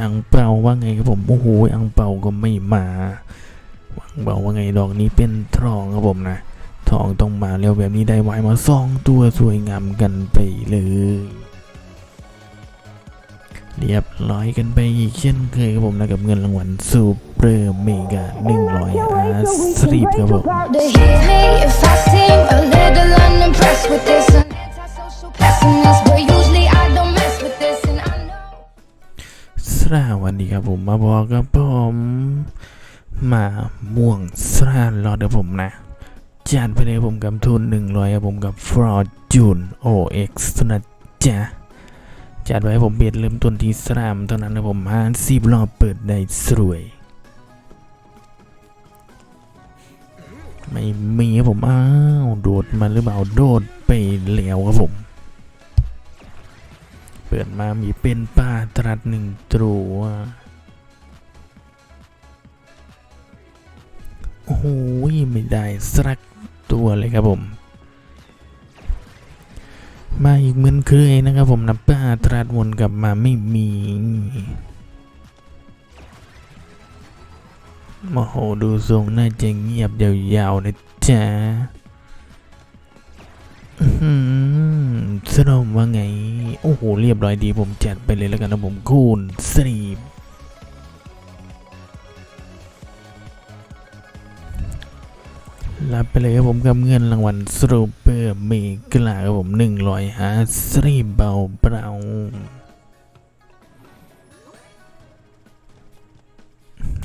อังเปาว่าไงครับผมโอ้โหอังเปาก็ไม่มาอังเปาว่าไงดอกนี้เป็นทองครับผมนะทองต้องมาเร็วแบบนี้ได้ไว้มาสองตัวสวยงามกันไปเลยเรียบร้อยกันไปอีกเช่นเคยครับผมนะกับเงินรางวัลซูเปอร์เมกาหนึ่งร้อยอาสิบครับผม to hear me if สวัสดีครับผมมาบอกกับผมมาม่วงสระรอเดกับผมนะจัดไปเลยผมกับทุนหนึ่งร้อยครับผมกับ Fortune OX นะจ๊ะจัดไว้ผมเบียดเริ่มต้นที่สามเท่านั้นนะผมห้าสิบรอบเปิดได้สวย ไม่มีครับผม อ้าว โดดมาหรือเปล่า โดดไปแล้วครับผม มามีเป็นปลาตรัสหนึ่งตัวโอ้โหไม่ได้สักตัวเลยครับผม มาอีกเหมือนเคยนะครับผมนะป้าตรัสวนกลับมาไม่มีโอ้โหดูทรงน่าจะเงียบยาวๆนะจ๊ะ สรมว่าไง โอ้โห เรียบร้อยดีผมจัดไปเลยแล้วกันนะผมคูณสีบรับไปเลยครับผมกับเงินรางวัลสโรเปอร์เมกลาครับผมหนึ่งร้อยห้าสิบเบาเปล่า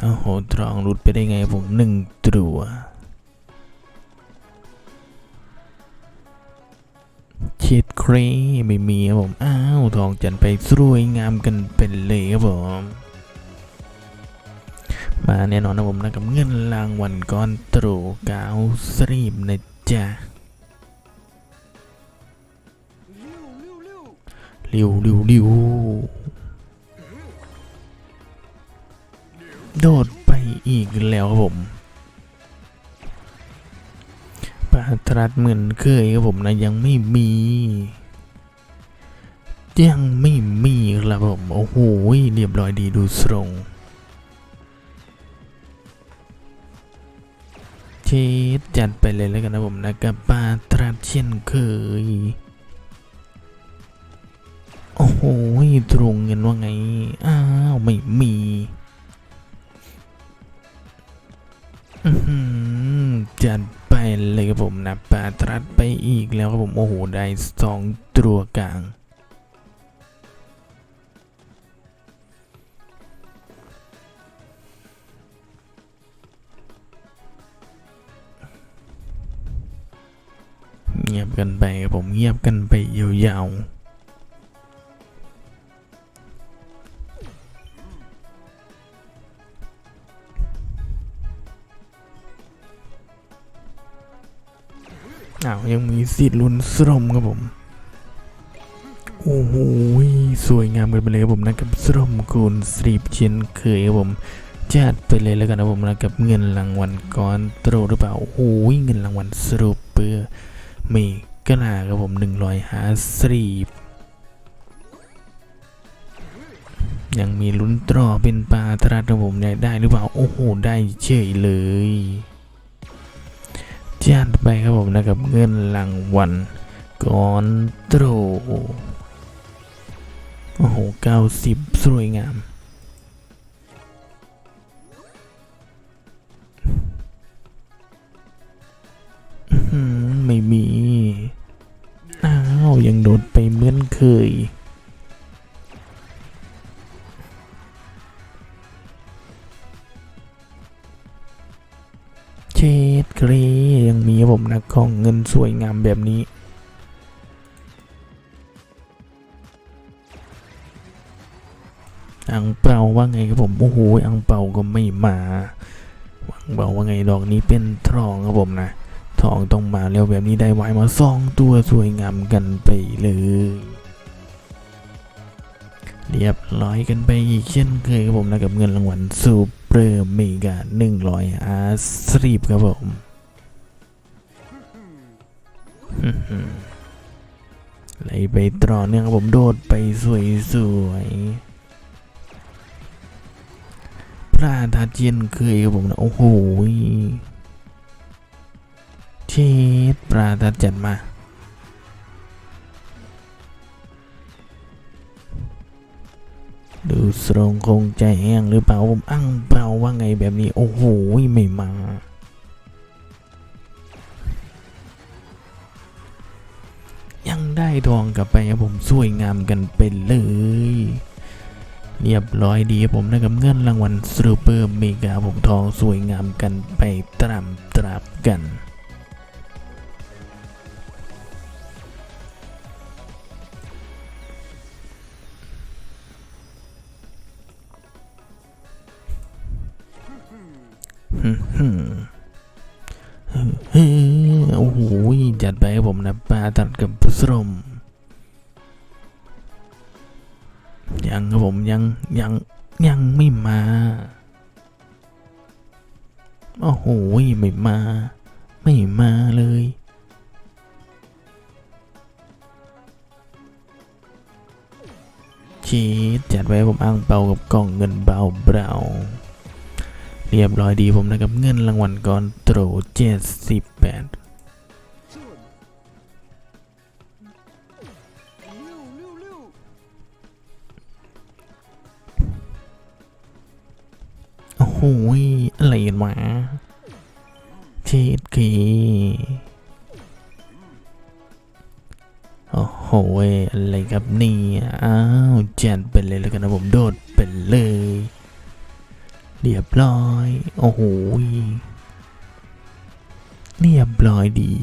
โอ้โหตรองหลุดไปได้ไงผมหนึ่งตัว เช็ดครไม่มีครับผมอ้าวทองจันไปสวยงามกันเป็นเลยครับผมมาแน่นอนนะผมนะกับเงินรางวัลก้อนโตรกาวสรีมนะจ๊ะริวริวริวโดดไปอีกแล้วครับผม ตรัสเหมือนเคยครับผมนะยังไม่มียังไม่มีครับผม โอ้โหเรียบร้อยดีดูทรงเชดจัดไปเลยแล้วกันนะผมนะกับปาตรัสเช่นเคย โอ้โหตรงเงินว่าไง อ้าว ไม่มีอื้อหือจัด ไปเลยครับผมนะปาตรัสไปอีกแล้วครับผม โอ้โห ได้สองตัวกลางเงียบกันไปครับผมเงียบกันไปยาวๆ อ้าวยังมีสิทธิ์ลุ้นสรมครับผม โอ้โหสวยงามกันไปเลยครับผมนะกับสรมคูณสรีบเช่นเคยครับผมจัดไปเลยแล้วกันนะผมนะกับเงินรางวัลก้อนโตหรือเปล่าโอ้โหเงินรางวัลสรุปเปอร์เมกนาครับผมหนึ่งร้อยห้าสิบยังมีลุ้นตรอเป็นปลาตราครับผมได้หรือเปล่า โอ้โห ได้เฉยเลย จัดไปครับผมนะครับเงินรางวัลกอนโตรโอ้โหเก้าสิบสวยงามไม่มี อ้าว ยังโดดไปเหมือนเคย รยังมีครับผมนะของเงินสวยงามแบบนี้ อังเปาว่าไงครับผม โอ้โห อังเปาก็ไม่มาอังเปาว่าไงดอกนี้เป็นทองครับผมนะทองต้องมาเร็วแบบนี้ได้ไว้มาสองตัวสวยงามกันไปเลยเรียบร้อยกันไปอีกเช่นเคยครับผมนะกับเงินรางวัลซูเปอร์เมกาหนึ่งร้อยอาสิบครับผม ไหลไปต่อเนื่องครับผมโดดไปสวยๆระทัดเย็นเคยครับผมนะโอ้โหเชดปลาทัดจัดมาดูสรงคงใจแห้งหรือเปล่าผมอั้งเปล่าว่าไงแบบนี้ โอ้โหไม่มา ทองกลับไปครับผมสวยงามกันไปเลย เรียบร้อยดีครับผมนะครับเงินรางวัลซูเปอร์เมกาผมทองสวยงามกันไปตรำตราบกันฮึ่มฮึ่มเฮ้ยโอ้โห จัดไปครับผมนะปลาตัดกับพุสรมยังครับผมยังยังยังไม่มาโอ้โหไม่มา ไม่มาเลยชีดจัดไว้ผมอ้างเปากับกล่องเงินเบาเบาเรียบร้อยดีผมนะครับเงินรางวัลก้อนโตรเจ็ดสิบแปด หยอะไรกันวะเจ็ดกีโอ้โหอะไรครับนี่อ้าวแจัดไปเลยแล้วกันนะผมโดดไปเลย เรียบร้อย โอ้โหยเรียบร้อยดี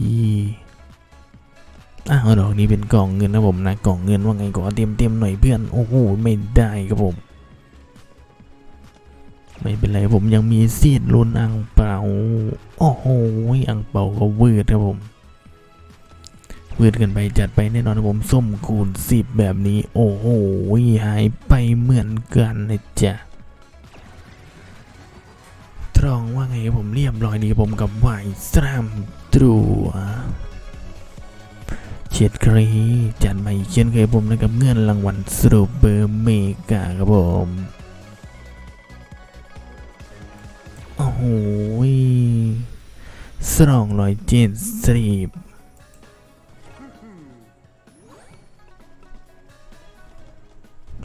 อ้าวดอกนี้เป็นกล่องเงินนะผมนะกล่องเงินว่าไงก็เตรียมเตรียมหน่อยเพื่อน โอ้โหไม่ได้ครับผม ไม่เป็นไรผมยังมีซีดลุนอังเปาโอ้โหอังเปาก็วืดครับผมวืดกันไปจัดไปแน่นอนครับผมส้มคูณสิบแบบนี้ โอ้โหหายไปเหมือนกันนะจ๊ะตรองว่าไงครับผมเรียบร้อยดีครับผมกับวายสรามตรัวเช็ดครีจัดใหม่เช่นเคยผมนะครับเงินรางวัลสโรเบอร์เมกาครับผม สองร้อยเจ็ดสิบ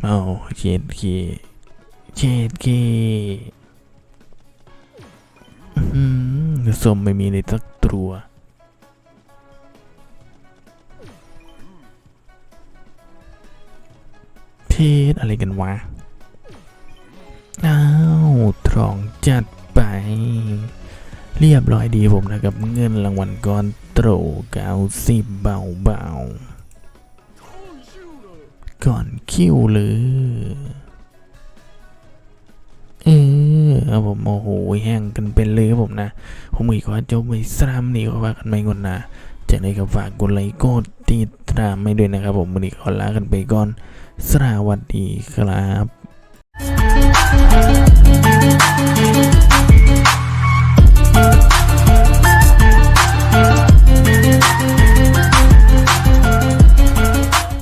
เอาเจ็ดเคเจ็ดเคอืมสมไม่มีในสักตัวเพศอะไรกันวะ อ้าวทรองจัด เรียบร้อยดีผมนะครับ เงินรางวัลก้อนโตรเก้าสิบเบาเบาๆก่อนคิวเลยเออเอาผมโอ้โหแห้งกันเป็นเลยครับผมนะ ผมอีกขอจบไปสามนี่ก็ว่ากันไม่ก่อนนะจากนั้ก็ฝากกดไลค์กดติดตามไม่ด้วยนะครับผมวันนี้ขอลากันไปก่อนสวัสดีครับ